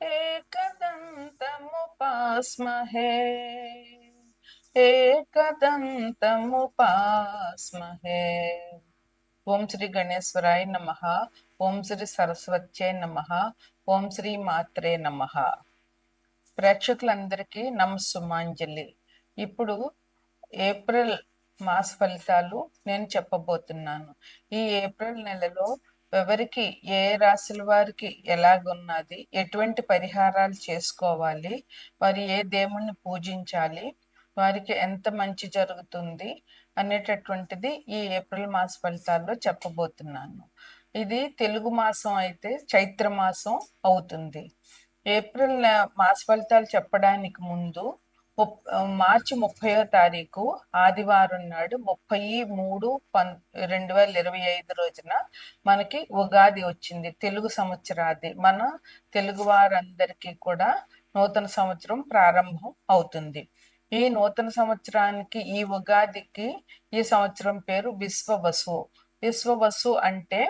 एकदन्तमुपास्महे एकदन्तमुपास्महे ఓం శ్రీ గణేశ్వరాయ నమ ఓం శ్రీ సరస్వత్యే నమ ఓం శ్రీ మాత్రే నమ ప్రేక్షకులందరికీ నమస్సుమాంజలి ఇప్పుడు ఏప్రిల్ మాస ఫలితాలు నేను చెప్పబోతున్నాను ఈ ఏప్రిల్ నెలలో ఎవరికి ఏ రాశుల వారికి ఎలాగున్నది ఎటువంటి పరిహారాలు చేసుకోవాలి వారు ఏ దేవుణ్ణి పూజించాలి వారికి ఎంత మంచి జరుగుతుంది అనేటటువంటిది ఈ ఏప్రిల్ మాస ఫలితాల్లో చెప్పబోతున్నాను. ఇది తెలుగు మాసం అయితే చైత్ర మాసం అవుతుంది. ఏప్రిల్ మాస ఫలితాలు చెప్పడానికి ముందు మార్చి ముప్పయో తారీఖు ఆదివారం నాడు ముప్పై మూడు పన్ రెండు వేల ఇరవై ఐదు రోజున మనకి ఉగాది వచ్చింది తెలుగు సంవత్సరాది. మన తెలుగు వారందరికీ కూడా నూతన సంవత్సరం ప్రారంభం అవుతుంది. ఈ నూతన సంవత్సరానికి ఈ ఉగాదికి ఈ సంవత్సరం పేరు విశ్వవసు. విశ్వవసు అంటే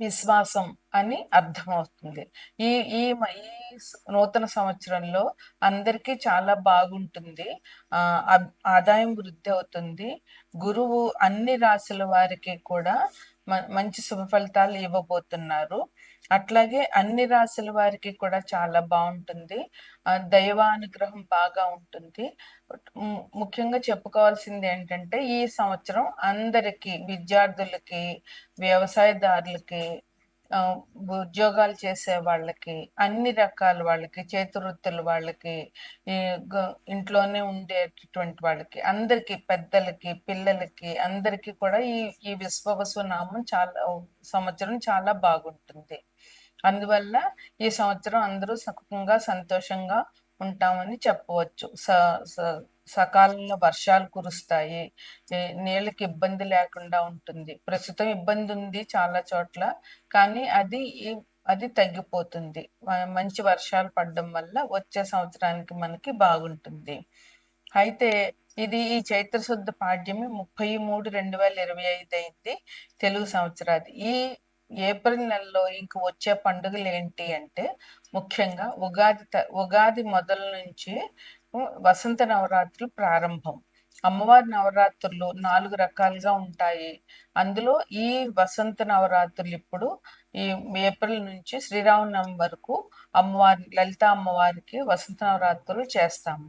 విశ్వాసం అని అర్థమవుతుంది. ఈ ఈ ఈ నూతన సంవత్సరంలో అందరికీ చాలా బాగుంటుంది. ఆ ఆదాయం వృద్ధి అవుతుంది. గురువు అన్ని రాశుల వారికి కూడా మ- మంచి శుభ ఫలితాలు ఇవ్వబోతున్నారు. అట్లాగే అన్ని రాశుల వారికి కూడా చాలా బాగుంటుంది. దైవానుగ్రహం బాగా ఉంటుంది. ముఖ్యంగా చెప్పుకోవాల్సింది ఏంటంటే ఈ సంవత్సరం అందరికీ విద్యార్థులకి వ్యవసాయదారులకి ఉద్యోగాలు చేసే వాళ్ళకి అన్ని రకాల వాళ్ళకి చేతివృత్తుల వాళ్ళకి ఈ ఇంట్లోనే ఉండేటటువంటి వాళ్ళకి అందరికి పెద్దలకి పిల్లలకి అందరికీ కూడా ఈ ఈ విశ్వవసు నామం చాలా సంవత్సరం చాలా బాగుంటుంది. అందువల్ల ఈ సంవత్సరం అందరూ సుఖంగా సంతోషంగా ఉంటామని చెప్పవచ్చు. స స- సకాలంలో వర్షాలు కురుస్తాయి. నీళ్ళకి ఇబ్బంది లేకుండా ఉంటుంది. ప్రస్తుతం ఇబ్బంది ఉంది చాలా చోట్ల కానీ అది ఈ- అది తగ్గిపోతుంది. మంచి వర్షాలు పడడం వల్ల వచ్చే సంవత్సరానికి మనకి బాగుంటుంది. అయితే ఇది ఈ చైత్రశుద్ధ పాడ్యమి ముప్పై మూడు రెండు వేల ఇరవై ఐదు అయింది తెలుగు సంవత్సరాది. ఈ ఏప్రిల్ నెలలో ఇంక వచ్చే పండుగలు ఏంటి అంటే ముఖ్యంగా ఉగాది త- ఉగాది మొదల నుంచి వసంత నవరాత్రులు ప్రారంభం. అమ్మవారి నవరాత్రులు నాలుగు రకాలుగా ఉంటాయి. అందులో ఈ వసంత నవరాత్రులు ఇప్పుడు ఈ ఏప్రిల్ నుంచి శ్రీరామనవమి వరకు అమ్మవారి లలిత అమ్మవారికి వసంత నవరాత్రులు చేస్తాము.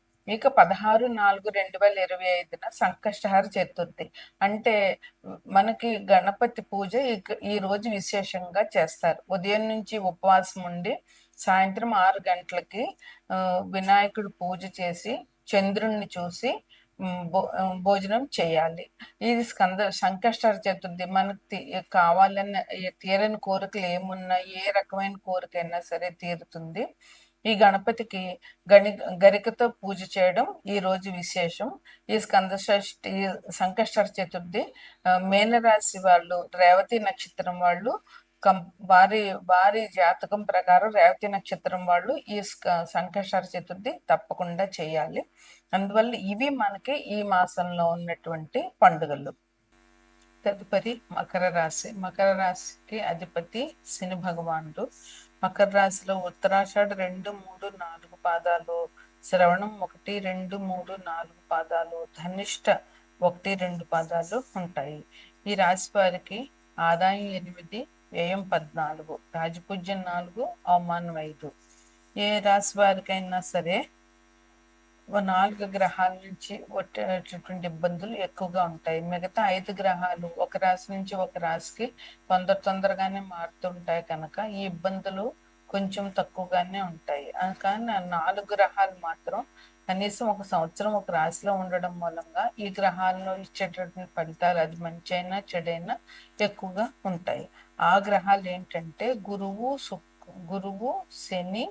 ఇక పదహారు నాలుగు రెండు వేల ఇరవై ఐదున సంకష్టహార చతుర్థి. అంటే మనకి గణపతి పూజ ఈ రోజు విశేషంగా చేస్తారు. ఉదయం నుంచి ఉపవాసం ఉండి సాయంత్రం ఆరు గంటలకి వినాయకుడు పూజ చేసి చంద్రుణ్ణి చూసి భో- భోజనం చేయాలి. ఇది స్కంద సంకష్టార చతుర్థి. మనకు తీ- కావాలన్న తీరని కోరికలు ఏమున్నా ఏ రకమైన కోరికైనా సరే తీరుతుంది. ఈ గణపతికి గణి గరికతో పూజ చేయడం ఈ రోజు విశేషం. ఈ స్కంద షష్ఠి ఈ సంకష్టార చతుర్థి మేనరాశి వాళ్ళు రేవతి నక్షత్రం వాళ్ళు కం వారి వారి జాతకం ప్రకారం రేవతి నక్షత్రం వాళ్ళు ఈ స్క- సంకష్టార చతుర్థి తప్పకుండా చేయాలి. అందువల్ల ఇవి మనకి ఈ మాసంలో ఉన్నటువంటి పండుగలు. తదుపరి మకర రాశి. మకర రాశికి అధిపతి శని భగవానుడు. మకర రాశిలో ఉత్తరాషాఢ రెండు మూడు నాలుగు పాదాలు. శ్రవణం ఒకటి రెండు మూడు నాలుగు పాదాలు. ధనిష్ట ఒకటి రెండు పాదాలు ఉంటాయి. ఈ రాశి వారికి ఆదాయం ఎనిమిది వ్యయం పద్నాలుగు. రాజపూజ్యం నాలుగు అవమానం ఐదు. ఏ రాశి వారికైనా సరే నాలుగు గ్రహాల నుంచి వచ్చేటటువంటి ఇబ్బందులు ఎక్కువగా ఉంటాయి. మిగతా ఐదు గ్రహాలు ఒక రాశి నుంచి ఒక రాశికి తొందర తొందరగానే మారుతుంటాయి కనుక ఈ ఇబ్బందులు కొంచెం తక్కువగానే ఉంటాయి. కానీ నాలుగు గ్రహాలు మాత్రం కనీసం ఒక సంవత్సరం ఒక రాశిలో ఉండడం మూలంగా ఈ గ్రహాల్లో ఇచ్చేటటువంటి ఫలితాలు అది మంచి అయినా చెడైనా ఎక్కువగా ఉంటాయి. ఆ గ్రహాలు ఏంటంటే గురువు శుక్ గురువు శని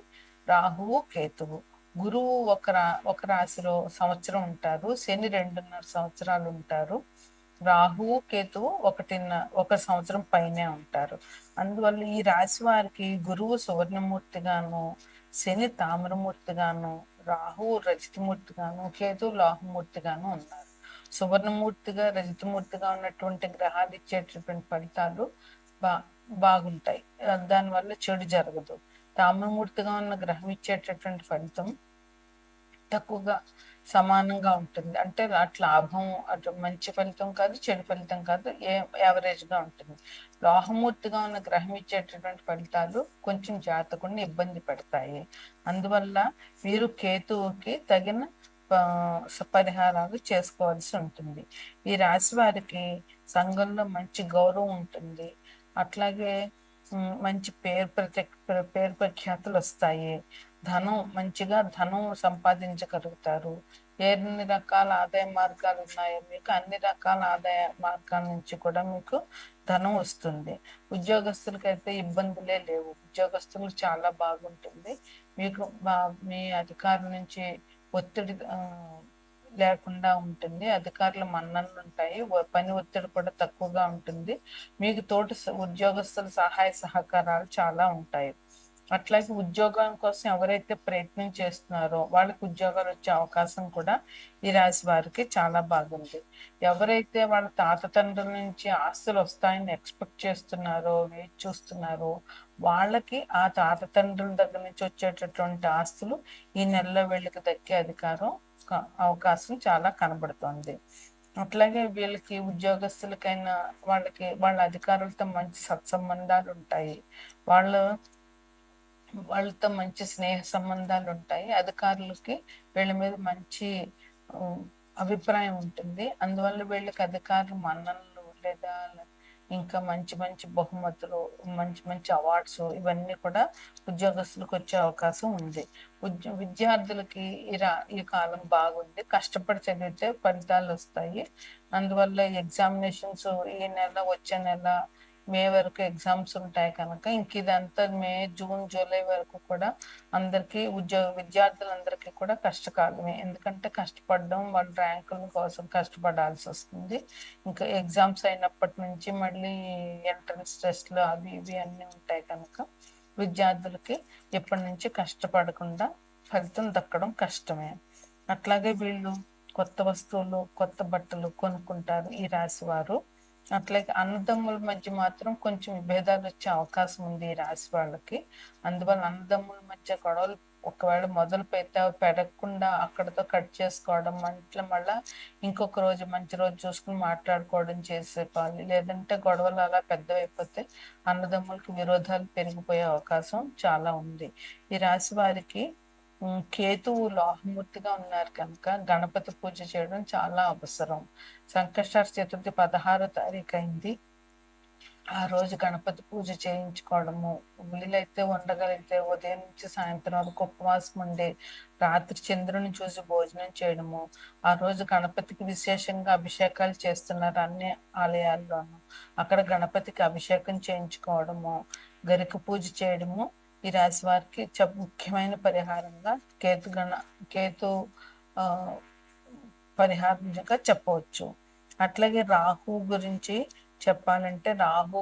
రాహువు కేతువు. గురువు ఒక రా ఒక రాశిలో సంవత్సరం ఉంటారు. శని రెండున్నర సంవత్సరాలు ఉంటారు. రాహు కేతువు ఒకటిన్న ఒక సంవత్సరం పైనే ఉంటారు. అందువల్ల ఈ రాశి వారికి గురువు సువర్ణమూర్తిగాను శని తామ్రమూర్తిగాను రాహువు రజితమూర్తిగాను కేతు లాహుమూర్తిగాను ఉన్నారు. సువర్ణమూర్తిగా రజితమూర్తిగా ఉన్నటువంటి గ్రహాలు ఇచ్చేటటువంటి ఫలితాలు బా బాగుంటాయి. దానివల్ల చెడు జరగదు. తామ్రమూర్తిగా ఉన్న గ్రహం ఇచ్చేటటువంటి ఫలితం తక్కువగా సమానంగా ఉంటుంది. అంటే అట్లా లాభం అటు మంచి ఫలితం కాదు చెడు ఫలితం కాదు ఏ యావరేజ్గా ఉంటుంది. లోహమూర్తిగా ఉన్న గ్రహం ఇచ్చేటటువంటి ఫలితాలు కొంచెం జాతకుడిని ఇబ్బంది పెడతాయి. అందువల్ల మీరు కేతువుకి తగిన పరిహారాలు చేసుకోవాల్సి ఉంటుంది. ఈ రాశి వారికి సంఘంలో మంచి గౌరవం ఉంటుంది. అట్లాగే మంచి పేరు ప్రత్య పేరు ప్రఖ్యాతులు వస్తాయి. ధనం మంచిగా ధనం సంపాదించగలుగుతారు. ఎన్ని రకాల ఆదాయ మార్గాలు ఉన్నాయో మీకు అన్ని రకాల ఆదాయ మార్గాల నుంచి కూడా మీకు ధనం వస్తుంది. ఉద్యోగస్తులకైతే ఇబ్బందులే లేవు. ఉద్యోగస్తులు చాలా బాగుంటుంది. మీకు మీ అధికారుల నుంచి ఒత్తిడి లేకుండా ఉంటుంది. అధికారుల మన్ననలు ఉంటాయి. పని ఒత్తిడి కూడా తక్కువగా ఉంటుంది. మీకు తోటి ఉద్యోగస్తుల సహాయ సహకారాలు చాలా ఉంటాయి. అట్లాగే ఉద్యోగం కోసం ఎవరైతే ప్రయత్నం చేస్తున్నారో వాళ్ళకి ఉద్యోగాలు వచ్చే అవకాశం కూడా ఈ రాశి వారికి చాలా బాగుంది. ఎవరైతే వాళ్ళ తాత తండ్రుల నుంచి ఆస్తులు వస్తాయని ఎక్స్పెక్ట్ చేస్తున్నారో వేచి చూస్తున్నారో వాళ్ళకి ఆ తాత తండ్రుల దగ్గర నుంచి వచ్చేటటువంటి ఆస్తులు ఈ నెలలో వీళ్ళకి దక్కే అధికారం అవకాశం చాలా కనబడుతోంది. అట్లాగే వీళ్ళకి ఉద్యోగస్తులకైనా వాళ్ళకి వాళ్ళ అధికారులతో మంచి సత్సంబంధాలు ఉంటాయి. వాళ్ళు వాళ్ళతో మంచి స్నేహ సంబంధాలు ఉంటాయి అధికారులకి వీళ్ళ మీద మంచి అభిప్రాయం ఉంటుంది. అందువల్ల వీళ్ళకి అధికారులు మన్ననలు లేదా ఇంకా మంచి మంచి బహుమతులు మంచి మంచి అవార్డ్స్ ఇవన్నీ కూడా ఉద్యోగస్తులకు వచ్చే అవకాశం ఉంది. ఉద్యో విద్యార్థులకి ఇరా ఈ కాలం బాగుంది. కష్టపడి చదివితే ఫలితాలు వస్తాయి. అందువల్ల ఎగ్జామినేషన్స్ ఈ నెల వచ్చే నెల మే వరకు ఎగ్జామ్స్ ఉంటాయి కనుక ఇంక ఇదంతా మే జూన్ జూలై వరకు కూడా అందరికీ ఉద్యోగ విద్యార్థులందరికీ కూడా కష్టకాలమే. ఎందుకంటే కష్టపడడం వాళ్ళ ర్యాంకుల కోసం కష్టపడాల్సి వస్తుంది. ఇంకా ఎగ్జామ్స్ అయినప్పటి నుంచి మళ్ళీ ఎంట్రన్స్ టెస్ట్లు అవి ఇవి అన్నీ ఉంటాయి కనుక విద్యార్థులకి ఎప్పటి నుంచి కష్టపడకుండా ఫలితం దక్కడం కష్టమే. అట్లాగే వీళ్ళు కొత్త వస్తువులు కొత్త బట్టలు కొనుక్కుంటారు ఈ రాశి వారు. అట్లాగే అన్నదమ్ముల మధ్య మాత్రం కొంచెం విభేదాలు వచ్చే అవకాశం ఉంది ఈ రాశి వాళ్ళకి. అందువల్ల అన్నదమ్ముల మధ్య గొడవలు ఒకవేళ మొదలు పెడితే పెరగకుండా అక్కడతో కట్ చేసుకోవడం అట్లా మళ్ళా ఇంకొక రోజు మంచి రోజు చూసుకుని మాట్లాడుకోవడం చేసేపాలి. లేదంటే గొడవలు అలా పెద్దవైపోతే అన్నదమ్ములకి విరోధాలు పెరిగిపోయే అవకాశం చాలా ఉంది. ఈ రాశి వారికి కేతువు లోహమూర్తిగా ఉన్నారు కనుక గణపతి పూజ చేయడం చాలా అవసరం. సంకష్టార చతుర్థి పదహారో తారీఖు అయింది. ఆ రోజు గణపతి పూజ చేయించుకోవడము. వీలైతే ఉండగలిగితే ఉదయం నుంచి సాయంత్రం వరకు ఉపవాసం ఉండి రాత్రి చంద్రుని చూసి భోజనం చేయడము. ఆ రోజు గణపతికి విశేషంగా అభిషేకాలు చేస్తున్నారు అన్ని ఆలయాల్లోనూ. అక్కడ గణపతికి అభిషేకం చేయించుకోవడము గరిక పూజ చేయడము ఈ రాశి వారికి ముఖ్యమైన పరిహారంగా కేతు గణ కేతు పరిహారంగా చెప్పవచ్చు. అట్లాగే రాహు గురించి చెప్పాలంటే రాహు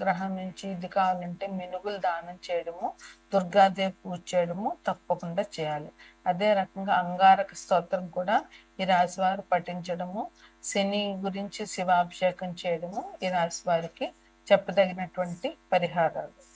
గ్రహం నుంచి ఇది కావాలంటే మినుగులు దానం చేయడము దుర్గాదేవి పూజ చేయడము తప్పకుండా చేయాలి. అదే రకంగా అంగారక స్తోత్రం కూడా ఈ రాశి వారు పఠించడము శని గురించి శివాభిషేకం చేయడము ఈ రాశి వారికి చెప్పదగినటువంటి పరిహారాలు.